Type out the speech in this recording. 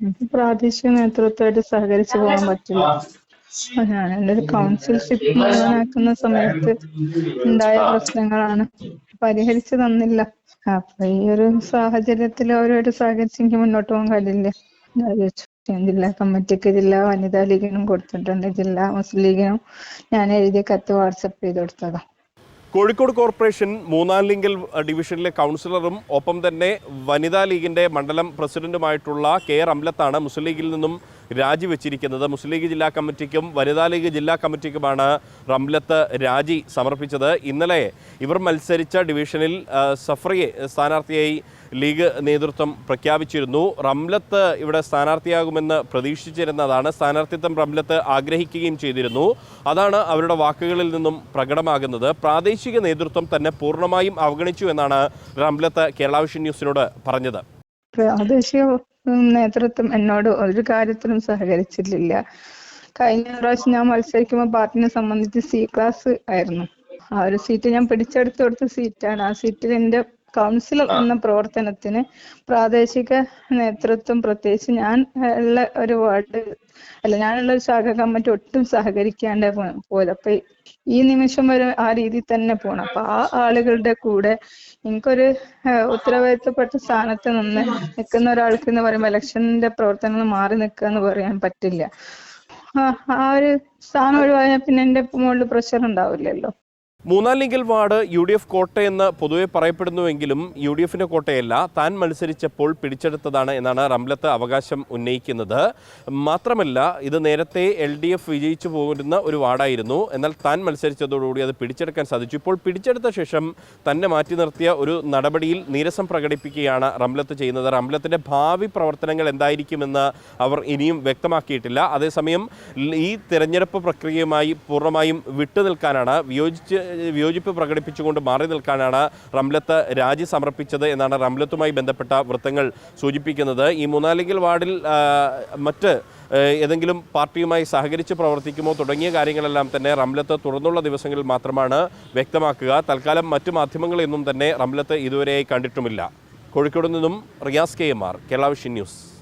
എനിക്ക് പ്രാദേശിക നേതൃത്വമായിട്ട് സഹകരിച്ചു പോകാൻ പറ്റില്ല. ഞാൻ എന്റെ ഒരു കൗൺസിൽഷിപ്പ് മുഴുവനാക്കുന്ന സമയത്ത് ഉണ്ടായ പ്രശ്നങ്ങളാണ്. പരിഹരിച്ചു തന്നില്ല. അപ്പൊ ഈ ഒരു സാഹചര്യത്തിൽ അവരുമായിട്ട് സഹകരിച്ച് എനിക്ക് മുന്നോട്ട് പോകാൻ കഴിയില്ല. ജില്ലാ കമ്മിറ്റിക്ക് ജില്ലാ വനിതാ ലീഗിനും കൊടുത്തിട്ടുണ്ട്. ജില്ലാ മുസ്ലിം ലീഗിനും ഞാൻ എഴുതിയ കത്ത് വാട്സപ്പ് ചെയ്ത് കൊടുത്തതാ. കോഴിക്കോട് കോർപ്പറേഷൻ മൂന്നാം ലിങ്കൽ ഡിവിഷനിലെ കൗൺസിലറും ഒപ്പം തന്നെ വനിതാ ലീഗിന്റെ മണ്ഡലം പ്രസിഡന്റുമായിട്ടുള്ള കെ റംലത്താണ് മുസ്ലിം ലീഗിൽ നിന്നും രാജിവെച്ചിരിക്കുന്നത്. മുസ്ലിം ലീഗ് ജില്ലാ കമ്മിറ്റിക്കും വനിതാ ലീഗ് ജില്ലാ കമ്മിറ്റിക്കുമാണ് റംലത്ത് രാജി സമർപ്പിച്ചത്. ഇന്നലെ ഇവർ മത്സരിച്ച ഡിവിഷനിൽ സഫറിയെ സ്ഥാനാർത്ഥിയായി ലീഗ് നേതൃത്വം പ്രഖ്യാപിച്ചിരുന്നു. റംലത്ത് ഇവിടെ സ്ഥാനാർത്ഥിയാകുമെന്ന് പ്രതീക്ഷിച്ചിരുന്നതാണ്. സ്ഥാനാർത്ഥിത്വം റംലത്ത് ആഗ്രഹിക്കുകയും ചെയ്തിരുന്നു. അതാണ് അവരുടെ വാക്കുകളിൽ നിന്നും പ്രകടമാകുന്നത്. പ്രാദേശിക നേതൃത്വം തന്നെ പൂർണമായും അവഗണിച്ചു എന്നാണ് റംലത്ത് കേരള വിഷൻ ന്യൂസിനോട് പറഞ്ഞത്. പ്രാദേശിക നേതൃത്വം എന്നോട് ഒരു കാര്യത്തിലും സഹകരിച്ചിട്ടില്ല. കഴിഞ്ഞ പ്രാവശ്യം ഞാൻ മത്സരിക്കുമ്പോൾ പാർട്ടിനെ സംബന്ധിച്ച് സി ക്ലാസ് ആയിരുന്നു. ആ ഒരു സീറ്റ് ഞാൻ പിടിച്ചെടുത്ത് കൊടുത്ത സീറ്റാണ് ആ സീറ്റിൽ എന്റെ കൗൺസിലർ എന്ന പ്രവർത്തനത്തിന് പ്രാദേശിക നേതൃത്വം പ്രത്യേകിച്ച് ഞാൻ ഉള്ള ഒരു വാർഡ് അല്ല ഞാനുള്ള ഒരു ശാഖ കമ്മിറ്റി ഒട്ടും സഹകരിക്കാണ്ട് പോലെ അപ്പൊ ഈ നിമിഷം വരെ ആ രീതിയിൽ തന്നെ പോണം. അപ്പൊ ആ ആളുകളുടെ കൂടെ എനിക്കൊരു ഒരു ഉത്തരവാദിത്തപ്പെട്ട സ്ഥാനത്ത് നിന്ന് നിൽക്കുന്ന ഒരാൾക്ക് എന്ന് പറയുമ്പോൾ ഇലക്ഷന്റെ പ്രവർത്തനങ്ങൾ മാറി നിൽക്കുക എന്ന് പറയാൻ പറ്റില്ല. ആ ആ ഒരു സ്ഥാനം ഒഴിവായാൽ പിന്നെ എന്റെ മുകളിൽ പ്രഷർ ഉണ്ടാവില്ലല്ലോ. മൂന്നാം ലിംഗൽ വാർഡ് യു ഡി എഫ് കോട്ടയെന്ന് പൊതുവെ പറയപ്പെടുന്നുവെങ്കിലും യു ഡി എഫിന്റെ കോട്ടയല്ല. താൻ മത്സരിച്ചപ്പോൾ പിടിച്ചെടുത്തതാണ് എന്നാണ് റംലത്ത് അവകാശം ഉന്നയിക്കുന്നത്. മാത്രമല്ല ഇത് നേരത്തെ എൽ ഡി എഫ് വിജയിച്ചു പോരുന്ന ഒരു വാർഡായിരുന്നു. എന്നാൽ താൻ മത്സരിച്ചതോടുകൂടി അത് പിടിച്ചെടുക്കാൻ സാധിച്ചു. ഇപ്പോൾ പിടിച്ചെടുത്ത ശേഷം തന്നെ മാറ്റി നിർത്തിയ ഒരു നടപടിയിൽ നീരസം പ്രകടിപ്പിക്കുകയാണ് റംലത്ത് ചെയ്യുന്നത്. റംലത്തിന്റെ ഭാവി പ്രവർത്തനങ്ങൾ എന്തായിരിക്കുമെന്ന് അവർ ഇനിയും വ്യക്തമാക്കിയിട്ടില്ല. അതേസമയം ഈ തിരഞ്ഞെടുപ്പ് പ്രക്രിയയുമായി പൂർണമായും വിട്ടുനിൽക്കാനാണ് വിയോജിച്ച് വിയോജിപ്പ് പ്രകടിപ്പിച്ചുകൊണ്ട് മാറി നിൽക്കാനാണ് റംലത്ത് രാജി സമർപ്പിച്ചത് എന്നാണ് റംലത്തുമായി ബന്ധപ്പെട്ട വൃത്തങ്ങൾ സൂചിപ്പിക്കുന്നത്. ഈ മൂന്നാലിങ്കൽ വാർഡിൽ മറ്റ് ഏതെങ്കിലും പാർട്ടിയുമായി സഹകരിച്ച് പ്രവർത്തിക്കുമോ തുടങ്ങിയ കാര്യങ്ങളെല്ലാം തന്നെ റംലത്ത് തുറന്നുള്ള ദിവസങ്ങളിൽ മാത്രമാണ് വ്യക്തമാക്കുക. തൽക്കാലം മറ്റു മാധ്യമങ്ങളെയൊന്നും തന്നെ റംലത്ത് ഇതുവരെയായി കണ്ടിട്ടുമില്ല. കോഴിക്കോട് നിന്നും Riyas K M R Kerala news.